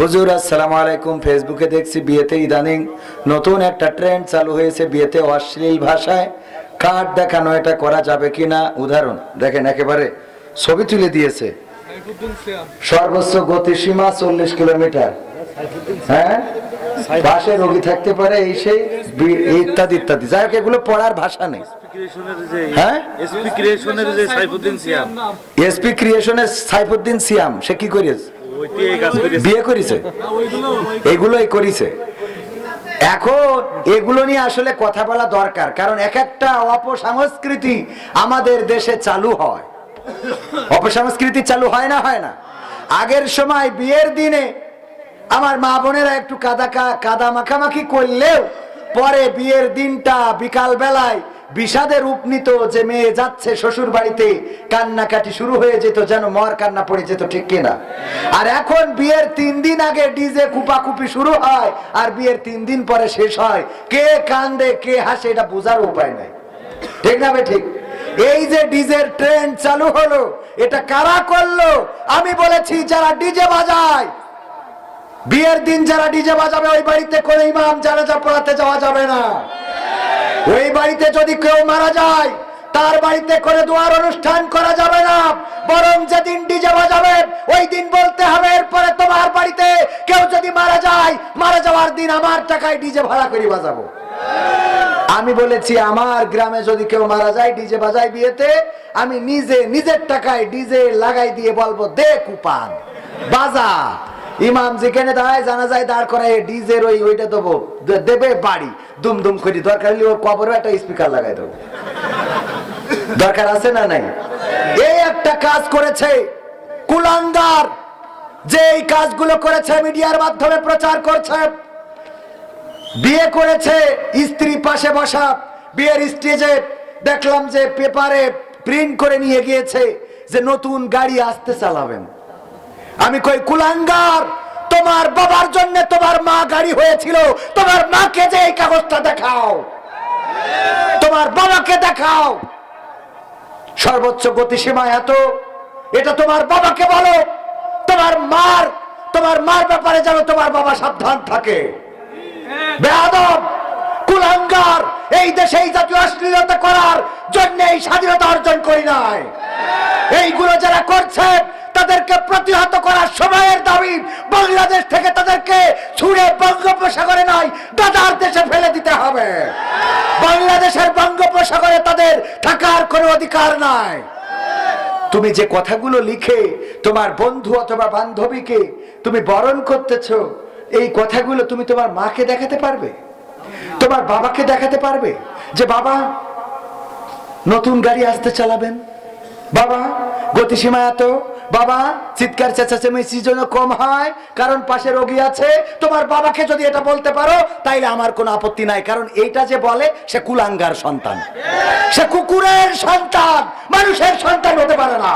হুজুর আসসালামু আলাইকুম। ফেসবুকে দেখছি বিয়েতে ইদানিং নতুন একটা ট্রেন্ড চালু হয়েছে বিয়েতে অশ্লীল ভাষায়। কার্ড দেখানো এটা করা যাবে কিনা? উদাহরণ দেখেন একেবারে ছবি তুলে দিয়েছে। সর্বোচ্চ গতিসীমা চল্লিশ কিলোমিটার। হ্যাঁ? পাশে রোগী থাকতে পারে এই সেই ইত্যাদি ইত্যাদি। যাই হোক এগুলো পড়ার ভাষা নেই। হ্যাঁ? এসপি ক্রিয়েশনের সাইফুদ্দিন সিয়াম এসপি ক্রিয়েশনের সাইফুদ্দিন সিয়াম সে কি করেছে? বিয়ে করেছে? এগুলোই করেছে। এখন এগুলো নিয়ে আসলে কথা বলা দরকার, কারণ এক একটা অপসংস্কৃতি আমাদের দেশে চালু হয়। অপসংস্কৃতি চালু হয় না হয় না। আগের সময় বিয়ের দিনে আমার মা বোনেরা একটু কাদা কাদা মাখামাখি করলেও পরে বিয়ের দিনটা বিকাল বেলায় বিষাদের নিত যে মেয়ে যাচ্ছে শ্বশুর বাড়িতে কান্নাকাটি শুরু হয়ে যেত যেন মর কান্না পড়ে যেত, ঠিক কিনা? আর এখন বিয়ের তিন দিন আগে ডিজে কুপাকুপি শুরু হয়, আর বিয়ের তিন দিন পরে শেষ হয়। কে কান্দে, কে হাসে, এটা বোঝার উপায় নাই। ঠিক না ঠিক? এই যে ডিজের ট্রেন্ড চালু হলো, এটা কারা করল? আমি বলেছি, যারা ডিজে বাজায়, বিয়ের দিন যারা ডিজে বাজাবে, ওই বাড়িতে করে ইমাম জানাজা পড়াতে যাওয়া যাবে না ওই বাড়িতে যদি কেউ মারা যায়, তার বাড়িতে করে দোয়ার অনুষ্ঠান করা যাবে না। বরং যেদিন ডিজে বাজাবে, ওই দিন বলতে হবে, এরপরে তোমার বাড়িতে কেউ যদি মারা যায়, মারা যাওয়ার দিন আমার টাকায় ডিজে ভাড়া করে বাজাবো। আমি বলেছি, আমার গ্রামে যদি কেউ মারা যায় ডিজে বাজায় বিয়েতে, আমি নিজে, নিজের টাকায় ডিজে লাগাই দিয়ে বলব, দে কুপান, বাজা। ইমাম যেখানে দাঁড়ায় জানা যায় দাঁড় করায় ডিজের ওই ওইটা দেবো দেবে বাড়ি। দুম দুম করি, দরকার হলে ওর কবরে একটা স্পিকার লাগাই দেবো। দরকার আছে না নাই? এই একটা কাজ করেছে কুলাঙ্গার। যে এই কাজগুলো করেছে, মিডিয়ার মাধ্যমে প্রচার করছে। বিয়ে করেছে স্ত্রী পাশে বসা, বিয়ের স্টেজে দেখলাম যে পেপারে প্রিন্ট করে নিয়ে গিয়েছে যে নতুন গাড়ি আসতে চালাবেন। আমি কই, কুলাঙ্গার, তোমার বাবার জন্য তোমার মা গাড়ি হয়েছিল। তোমার মাকে যে এই কাগজটা দেখাও। তোমার বাবাকে দেখাও। সর্বোচ্চ গতিসীমা এত। এটা তোমার বাবাকে বলো। তোমার মার তোমার মার ব্যাপারে যেন তোমার বাবা সাবধান থাকে। বেয়াদব, কুলাঙ্গার, এই দেশে এই জাতীয় অশ্লীলতা করার জন্য এই স্বাধীনতা অর্জন করি নাই। এইগুলো যারা করছে তাদেরকে প্রতিহত করার সময়ের দাবি বাংলাদেশ থেকে তাদেরকে ছুড়ে বঙ্গোপসাগরে নয় দাদার দেশে ফেলে দিতে হবে। বাংলাদেশের বঙ্গোপসাগরে তাদের থাকার কোনো অধিকার নাই। তুমি যে কথাগুলো লিখে তোমার বন্ধু অথবা বান্ধবীকে তুমি বরণ করতেছ, এই কথাগুলো তুমি তোমার মাকে দেখাতে পারবে? তোমার বাবাকে দেখাতে পারবে যে, বাবা, নতুন গাড়ি আসতে চালাবেন? বাবা গতিসীমা এত? বাবা, চিৎকার চেঁচাচেমেচির জন্য কম হয়, কারণ পাশে রোগী আছে। তোমার বাবাকে যদি এটা বলতে পারো, তাইলে আমার কোনো আপত্তি নাই, কারণ এইটা যে বলে, সে কুলাঙ্গার সন্তান। সে কুকুরের সন্তান, মানুষের সন্তান হতে পারে না।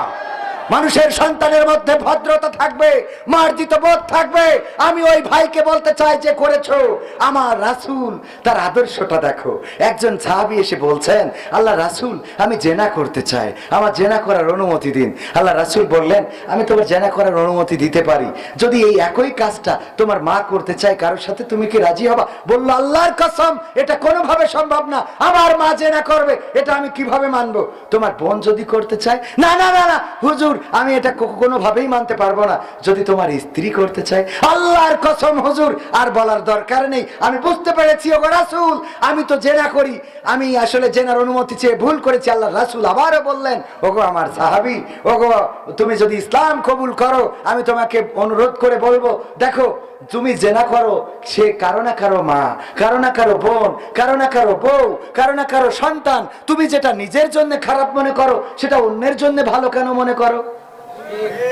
মানুষের সন্তানের মধ্যে ভদ্রতা থাকবে, মার্জিত বোধ থাকবে। আমি ওই ভাইকে বলতে চাই যে, করেছ? আমার রাসূল, তার আদর্শটা দেখো। একজন সাহাবী এসে বলছেন, আল্লাহ রাসূল, আমি জেনা করতে চাই। আমার জেনা করার অনুমতি দিন। আল্লাহ রাসূল বললেন, আমি তোমার জেনা করার অনুমতি দিতে পারি। যদি এই একই কাজটা তোমার মা করতে চায়, কারোর সাথে তুমি কি রাজি হবা? বলল, আল্লাহর কসম, এটা কোনোভাবে সম্ভব না। আমার মা জেনা করবে, এটা আমি কীভাবে মানবো? তোমার বোন যদি করতে চায়? না না না না, হুজুর আমি এটা কোনোভাবেই মানতে পারব না। যদি তোমার স্ত্রী করতে চায়, আল্লাহর কসম হুজুর, আর বলার দরকার নেই। আমি বুঝতে পেরেছি, ওগো রাসুল, আমি তো জেনা করি। আমি আসলে জেনার অনুমতি চেয়ে ভুল করেছি, আল্লাহ রাসুল আবারও বললেন, ওগো আমার সাহাবি, ওগো তুমি যদি ইসলাম কবুল করো, আমি তোমাকে অনুরোধ করে বলব, দেখো তুমি জেনা করো, সে কারও না কারও মা, কারও না কারও বোন, কারও না কারও বউ, কারও না কারও সন্তান। তুমি যেটা নিজের জন্য খারাপ মনে করো, সেটা অন্যের জন্য ভালো কেন মনে করো?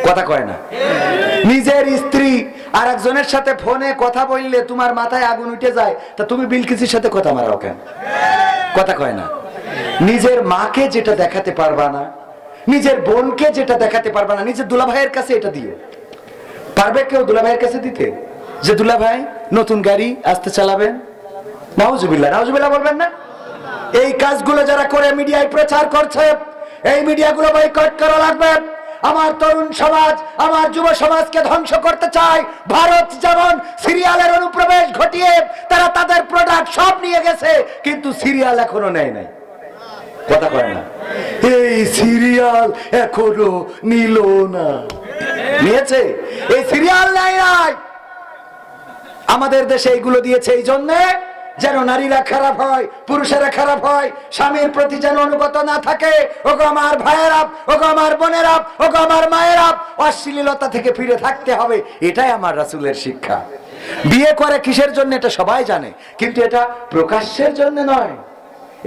কথা কয় না। নিজের স্ত্রী আর একজনের সাথে ফোনে কথা বললে তোমার মাথায় আগুন উঠে যায়, তা তুমি বিলকিসির সাথে কথা মারাও কেন? কথা কয় না। নিজের মাকে যেটা দেখাতে পারবা না, নিজের বোনকে যেটা দেখাতে পারবা না, নিজের দুলাভাইয়ের কাছে এটা দিও। পারবে কেউ দুলাভাইয়ের কাছে দিতে? যে দুলা ভাই, নতুন গাড়ি আসতে চালাবেন? নাউজুবিল্লাহ নাউজুবিল্লাহ বলবেন না? এই কাজগুলো যারা করে মিডিয়ায় প্রচার করছে, এই মিডিয়াগুলো বয়কট করা লাগবে। আমার তরুণ সমাজ, আমার যুব সমাজকে ধ্বংস করতে চায়। ভারত যেমন সিরিয়ালের অনুপ্রবেশ ঘটিয়ে তারা তাদের প্রোডাক্ট সব নিয়ে গেছে, কিন্তু সিরিয়াল এখনও নেয় নাই। কথা কয় না? এই সিরিয়াল এখনও নিল না। নিয়েছে? এই সিরিয়াল নাই নাই। আমাদের দেশে এইগুলো দিয়েছে এই জন্যে যেন নারীরা খারাপ হয়, পুরুষেরা খারাপ হয়, স্বামীর প্রতি যেন অনুগত না থাকে। ওগো আমার ভাইয়েরা ওগো আমার বোনেরা ওগো আমার মায়েরা অশ্লীলতা থেকে ফিরে থাকতে হবে। এটাই আমার রাসূলের শিক্ষা। বিয়ে করে কিসের জন্য এটা সবাই জানে, কিন্তু এটা প্রকাশ্যের জন্য নয়।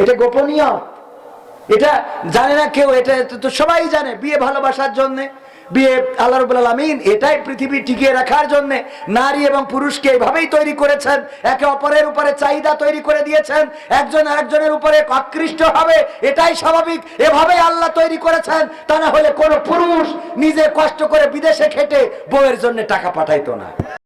এটা গোপনীয়। এটা জানে না কেউ, এটা তো সবাই জানে, বিয়ে ভালোবাসার জন্য। বিয়ে আল্লাহ রবুল আলমিন এটাই পৃথিবী টিকিয়ে রাখার জন্য নারী এবং পুরুষকে এভাবেই তৈরি করেছেন। একে অপরের উপরে চাহিদা তৈরি করে দিয়েছেন। একজন আরেকজনের উপরে আকৃষ্ট হবে, এটাই স্বাভাবিক। এভাবেই আল্লাহ তৈরি করেছেন, তা না হলে কোনো পুরুষ নিজে কষ্ট করে বিদেশে খেটে বউয়ের জন্য টাকা পাঠাইতো না।